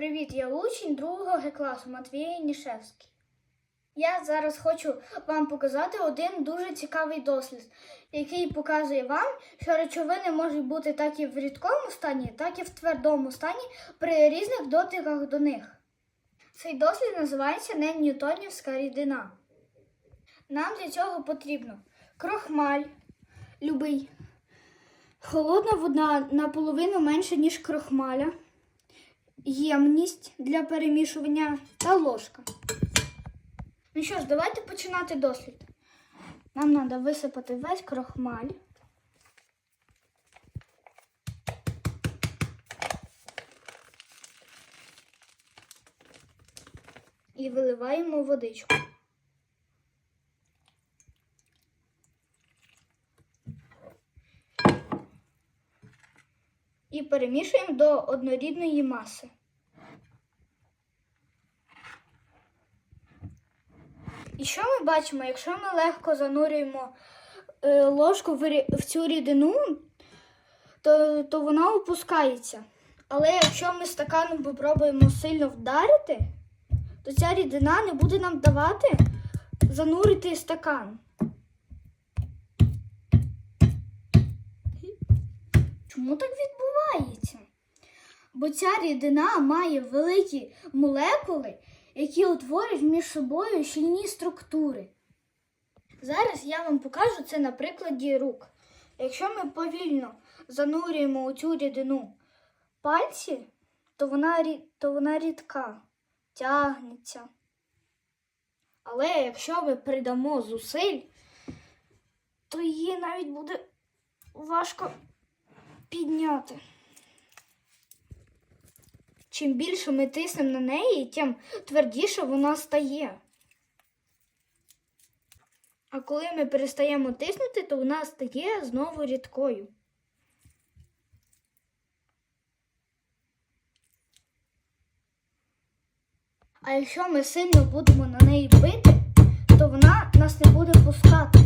Привіт, я учень другого Г класу Матвій Нішевський. Я зараз хочу вам показати один дуже цікавий дослід, який показує вам, що речовини можуть бути так і в рідкому стані, так і в твердому стані при різних дотиках до них. Цей дослід називається неньютонівська рідина. Нам для цього потрібно крохмаль, любий, холодна вода наполовину менше, ніж крохмаля ємність для перемішування та ложка. Ну що ж, давайте починати дослід. Нам треба висипати весь крохмаль. І виливаємо водичку. І перемішуємо до однорідної маси. І що ми бачимо? Якщо ми легко занурюємо е, ложку в, цю рідину, то, то вона опускається. Але якщо ми стаканом попробуємо сильно вдарити, то ця рідина не буде нам давати занурити стакан. Чому так відбувається? Бо ця рідина має великі молекули, які утворюють між собою щільні структури. Зараз я вам покажу це на прикладі рук. Якщо ми повільно занурюємо у цю рідину пальці, то вона, то вона рідка, тягнеться. Але якщо ми придамо зусиль, то її навіть буде важко підняти. Чим більше ми тиснемо на неї, тим твердіше вона стає. А коли ми перестаємо тиснути, то вона стає знову рідкою. А якщо ми сильно будемо на неї бити, то вона нас не буде пускати.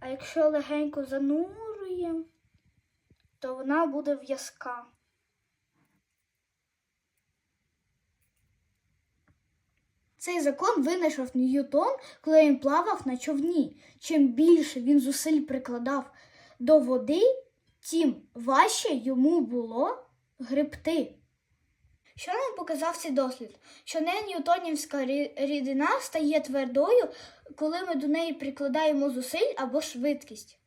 А якщо легенько занурюємо, то вона буде в'язка. Цей закон винайшов Ньютон, коли він плавав на човні. Чим більше він зусиль прикладав до води, тим важче йому було гребти. Що нам показав цей дослід? Що не ньютонівська рідина стає твердою, коли ми до неї прикладаємо зусиль або швидкість.